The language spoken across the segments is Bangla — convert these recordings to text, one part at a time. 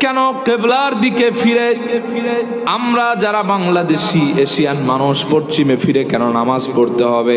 কেন কেবলার দিকে ফিরে? আমরা যারা বাংলাদেশি, এশিয়ান মানুষ, পশ্চিমে ফিরে কেন নামাজ পড়তে হবে?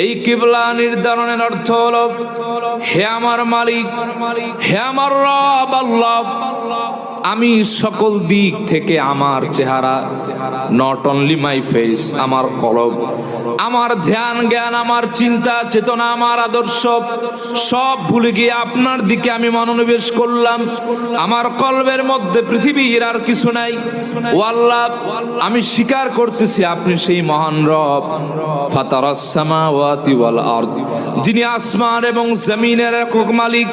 এই কিবলা নির্ধারণের অর্থ হল হে আমার মালিক হে আমার রব আল্লাহ আমি সকল দিক থেকে আমার চেহারা নট অনলি মাই ফেস আমার কলব, আমার ধ্যান, জ্ঞান, আমার চিন্তা, চেতনা, আমার আদর্শ, সব ভুলে গিয়ে আপনার দিকে আমি মনোনিবেশ করলাম। আমার কলবের মধ্যে পৃথিবীর আর কিছু নাই। ও আল্লাহ, আমি স্বীকার করতেছি আপনি সেই মহান রব। আরদ, যিনি আসমান এবং জমিনের একক মালিক।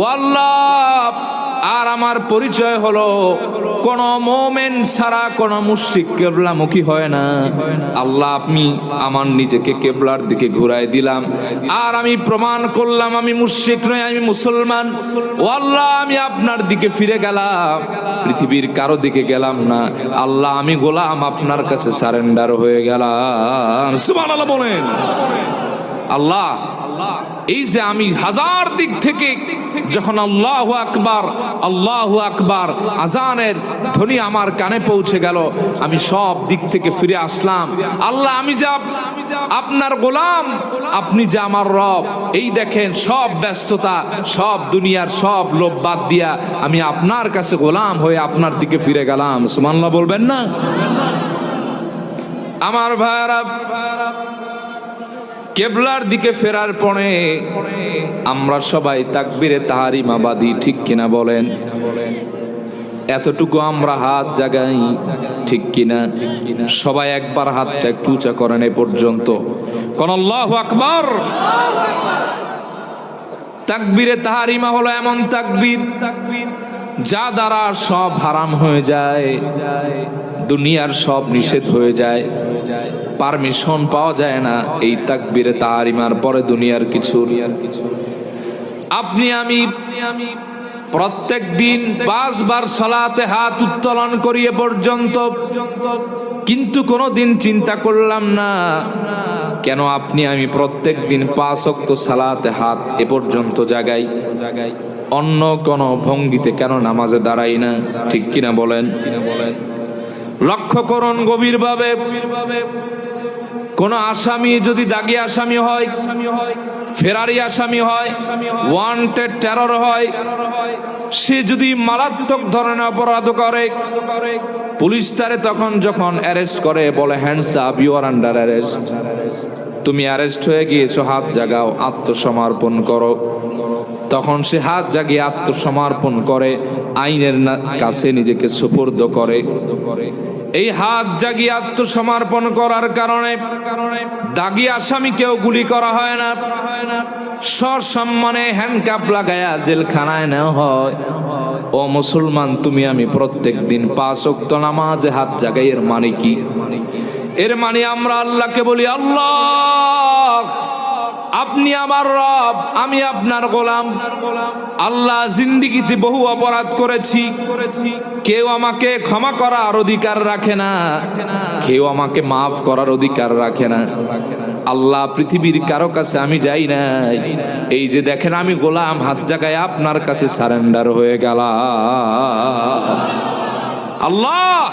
ও আল্লাহ আর আমার পরিচয় হলো, কোন মোমেন ছাড়া কোন মুশরিক কেবলামুখী হয় না। আল্লাহ আপনি আমার নিজেকে কেবলার দিকে ঘুরাই দিলাম। আর আমি প্রমাণ করলাম, আমি মুশরিক নই, আমি মুসলমান। ও আল্লাহ, আমি আপনার দিকে ফিরে গেলাম। পৃথিবীর কারও দিকে গেলাম না। আল্লাহ, আমি গোলাম, আপনার কাছে সারেন্ডার হয়ে গেলাম। সুমান সুবহানাল্লাহ বলেন। আল্লাহ এই যে আমি হাজার দিক থেকে যখন আল্লাহ আকবার আল্লাহ আকবার, আজানের ধ্বনি আমার কানে পৌঁছে গেল, আমি সব দিক থেকে ফিরে আসলাম। আল্লাহ, আমি যে আপ- আপনার গোলাম, আপনি যে আমার রব, এই দেখেন সব ব্যস্ততা, সব দুনিয়ার সব লোভ বাদ দিয়া আমি আপনার কাছে গোলাম হয়ে আপনার দিকে ফিরে গেলাম। সুমান্লা বলবেন না? আমার ভাইয়ারা কেবলার দিকে ফেরার পরে আমরা সবাই তাকবিরে তাহারিমা বাদি ঠিক কিনা বলেন? এতটুকু আমরা হাত জাগাই, ঠিক কিনা? সবাই একবার হাতটা একটু উঁচা করেন এ পর্যন্ত। কোন আল্লাহ আকবর! তাকবিরে তাহারিমা হলো এমন তাকবীর, যা দ্বারা সব হারাম হয়ে যায়, দুনিয়ার সব নিষেধ হয়ে যায়। পারমিশন পাওয়া যায় না। এই তাকবিরে তাহারিমার পরে দুনিয়ার কিছু। আপনি আমি প্রত্যেক দিন পাঁচবার সলাতে হাত উত্তোলন করিয়ে পর্যন্ত। কিন্তু কোনো দিন চিন্তা করলাম না, কেন আপনি আমি প্রত্যেক দিন পাঁচ অক্ত সালাতে হাত এ পর্যন্ত জাগাই জাগাই। অন্য কোন ভঙ্গিতে কেন নামাজে দাঁড়াই না, ঠিক কিনা বলেন? লক্ষ্য করুন গভীরভাবে। কোন আসামি যদি দাগি আসামি হয়, ফেরারি আসামি হয় ওয়ান্টেড টেরর হয়, সে যদি মারাত্মক ধরনের অপরাধ করে, পুলিশ তারে তখন যখন অ্যারেস্ট করে, বলে hands up you are under arrest তুমি অ্যারেস্ট হয়ে গিয়েছো, হাত জাগাও, আত্মসমর্পণ করো। তখন সে হাত জাগিয়ে আত্মসমর্পণ করে, আইনের কাছে নিজেকে সুপর্দ করে। এই হাত জাগিয়ে আত্মসমর্পণ করার কারণে দাগি আসামি কেউ গুলি করা হয় না। সসম্মানে হ্যান্ডকাপ লাগায়া জেলখানায় নেওয়া হয়। ও মুসলমান, তুমি আমি প্রত্যেক দিন পাঁচ নামাজে হাত জাগাই, এর মানে কি? এর মানে আমরা আল্লাহকে বলি, আল্লাহ! আপনি আমার রব, আমি আপনার গোলাম। আল্লাহ জিন্দিগিতে বহু অপরাধ করেছি। কেউ আমাকে ক্ষমা করার অধিকার রাখে না। কেউ আমাকে মাফ করার অধিকার রাখে না। আল্লাহ পৃথিবীর কারও কাছে আমি যাই নাই। এই যে দেখেন, আমি গোলাম, হাত জায়গায় আপনার কাছে সারেন্ডার হয়ে গেলাম। আল্লাহ,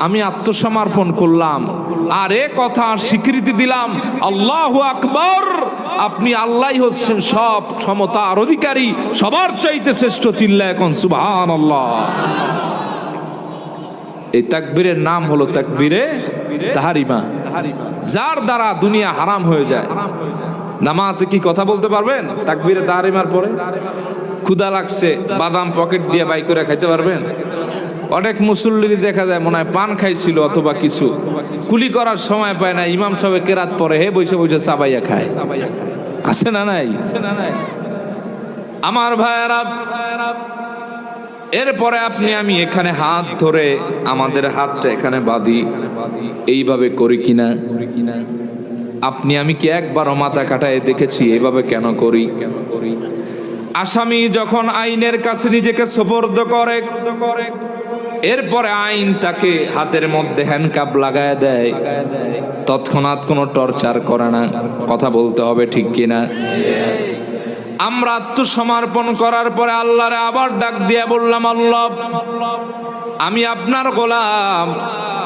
আমি আত্মসমর্পণ করলাম। আর এ কথা স্বীকৃতি দিলাম। আল্লাহ আকবর। আপনি আল্লাহ হচ্ছেন সব ক্ষমতার অধিকারী, সবার চাইতে শ্রেষ্ঠ চিল্লা এখন সুবহান আল্লাহ এই তাকবীরের নাম হলো তাকবীরে তাহারিমা। যার দ্বারা দুনিয়া হারাম হয়ে যায়। নামাজে কি কথা বলতে পারবেন? তাকবীরে তাহারিমার পরে? ক্ষুদা লাগছে, বাদাম পকেট দিয়ে বাই করে খাইতে পারবেন? অনেক মুসল্লি দেখা যায় মনে হয় পান খাইছিল অথবা কিছু। কুলি করার সময় পায় না, ইমাম সাহেব কেরাত পরে, হে, বসে বসে সাবাইয়া খায়। আছে না নাই? আমার ভাইয়েরা, এরপরে আপনি, আমি এখানে হাত ধরে আমাদের হাতটা এখানে বাঁধি। এইভাবে করি কিনা আপনি, আমি কি একবারও মাথা কাটায় দেখেছি, এইভাবে কেন করি? আসামি যখন আইনের কাছে নিজেকে সোপর্দ করে এরপরে আইন তাকে হাতের মধ্যে হ্যান্ডকাপ লাগায় দেয়। তৎক্ষণাৎ কোনো টর্চার করে না। কথা বলতে হবে ঠিক কিনা? আমরা আত্মসমর্পণ করার পরে আল্লাহরে আবার ডাক দিয়ে বললাম, আল্লাহ আমি আপনার গোলাম।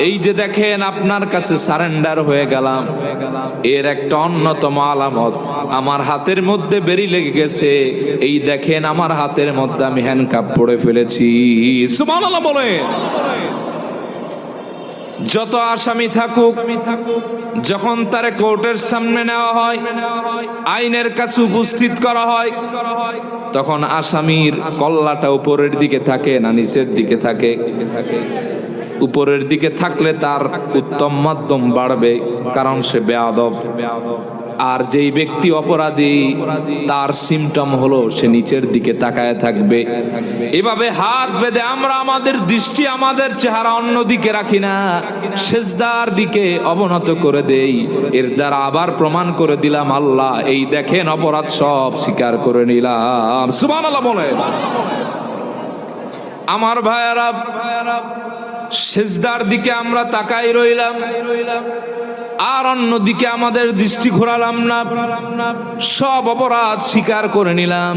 এই যে দেখেন আপনার কাছে সারেন্ডার হয়ে গেলাম। এর একটা অন্যতম আলামত। আমার হাতের মধ্যে বেরি লেগে গেছে। এই দেখেন আমার হাতের মধ্যে আমি হ্যান্ড কাপ পড়ে ফেলেছি। সুবহানাল্লাহ বলে যত আসামি থাকুক, যখন তার কোর্টের সামনে নেওয়া হয়, আইনের কাছে উপস্থিত করা হয়, তখন আসামির কল্লাটা উপরের দিকে থাকে না নিচের দিকে থাকে। উপরের দিকে থাকলে তার উত্তম মাধ্যম বাড়বে, কারণ সে বেয়াদব। আর যেই ব্যক্তি অপরাধী, তার সিমটম হলো সে নিচের দিকে তাকায় থাকবে। এভাবে হাত বেঁধে আমরা আমাদের দৃষ্টি, আমাদের চেহারা অন্য দিকে রাখি না। সেজদার দিকে অবনত করে দেই। এর দ্বারা আবার প্রমাণ করে দিলাম, আল্লাহ, এই দেখেন অপরাধ সব স্বীকার করে নিলাম। সুবান আল্লাহ বলে আমার ভাইয়ারা সেজদার দিকে আমরা তাকাই রইলাম রইলাম। আর অন্যদিকে আমাদের দৃষ্টি ঘোরালাম না। সব অপরাধ স্বীকার করে নিলাম।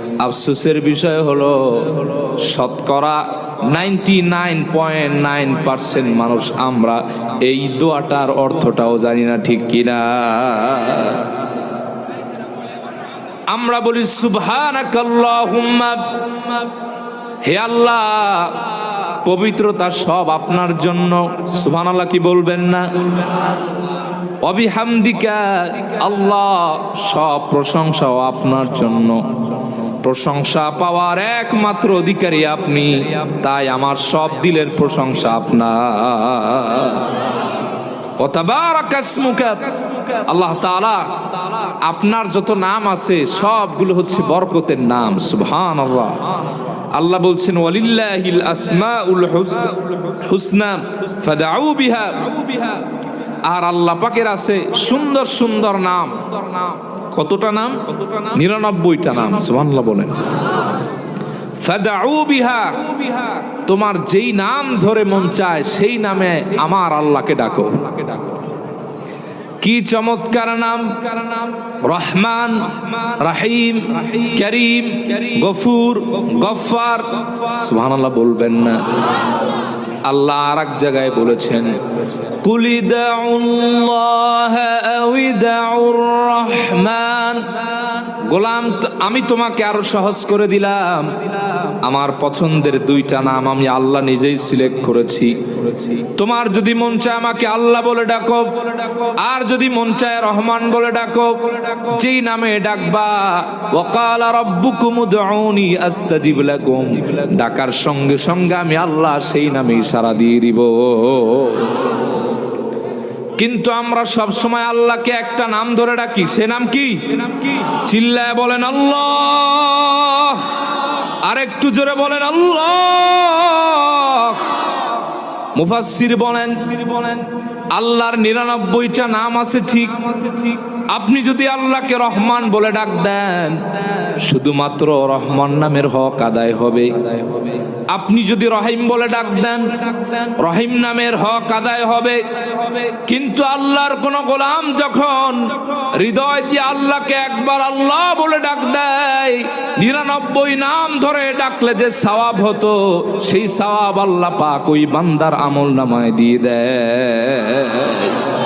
আফসোসের বিষয় হলো, শতকরা ninety nine point nine percent মানুষ আমরা এই দোয়াটার অর্থটাও জানি না, ঠিক কিনা আমরা বলি হে আল্লাহ, পবিত্রতা সব আপনার জন্য। সুবহানাল্লাহ কি বলবেন না? অবিহামদিকা আল্লাহ, সব প্রশংসাও আপনার জন্য। প্রশংসা পাওয়ার একমাত্র অধিকারী আপনি। তাই আমার সব দিলের প্রশংসা আপনার। আল্লাহ তাআলা আপনার যত নাম আছে, সবগুলো হচ্ছে বরকতের নাম সুবহান আল্লাহ আল্লাহ বলছেন, ওয়ালিল্লাহিল আর আল্লাহ পাকের আছে সুন্দর সুন্দর নাম। কতটা নাম? নিরানব্বইটা নাম, সুবহানাল্লাহ বলেন। তোমার যেই নাম ধরে মন চায়, সেই নামে আমার আল্লাহকে ডাকো। কি চমৎকার নাম। রহমান, রাহিম, করিম, গফুর গফার সুবহানাল্লাহ বলবেন না। আল্লাহ আর এক জায়গায় বলেছেন রহমান। গোলাম, আমি তোমাকে আরও সহজ করে দিলাম। আমার পছন্দের দুইটা নাম আমি আল্লাহ নিজেই সিলেক্ট করেছি। তোমার যদি মন চায় আমাকে আল্লাহ বলে ডাকো, আর যদি মন চায় রহমান বলে ডাকো, যেই নামে ডাকবা ওকালা রব্বুকুম উদউনি আস্তাজিব লাকুম। ডাকার সঙ্গে সঙ্গে আমি আল্লাহ সেই নামে ইশারা দিয়ে দিব। কিন্তু আমরা সব সময় আল্লাহকে একটা নাম ধরে ডাকি সে নাম কি? চিল্লায় বলেন আল্লাহ। আর একটু জোরে বলেন আল্লাহ। মুফাসির বলেন বলেন আল্লাহর নিরানব্বইটা নাম আছে ঠিক। আপনি যদি আল্লাহকে রহমান বলে ডাক দেন, শুধুমাত্র রহমান নামের হক আদায় হবে। আপনি যদি রহিম বলে ডাক দেন, রহিম নামের হক আদায় হবে। কিন্তু আল্লাহর কোন গোলাম যখন হৃদয় দিয়ে আল্লাহকে একবার আল্লাহ বলে ডাক দেয়, নিরানব্বই নাম ধরে ডাকলে যে সওয়াব হতো, সেই সওয়াব আল্লাহ পাক ওই বান্দার আমল নামায় দিয়ে দেয়।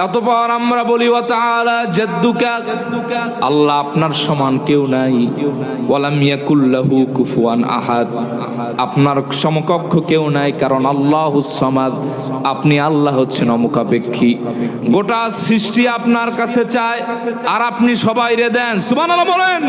অতপর আমরা বলি ও তাআলা জাদ্দুকা। আল্লাহ আপনার সমান কেউ নাই। ওয়ালাম ইয়াকুল্লাহু কুফুয়ান আহাদ। আপনার সমকক্ষ কেউ নাই, কারণ আল্লাহু সামাদ। আপনি আল্লাহ হচ্ছেন অমুখাপেক্ষী। গোটা সৃষ্টি আপনার কাছে চায়, আর আপনি সবাইরে দেন। সুবহানাল্লাহ বলেন।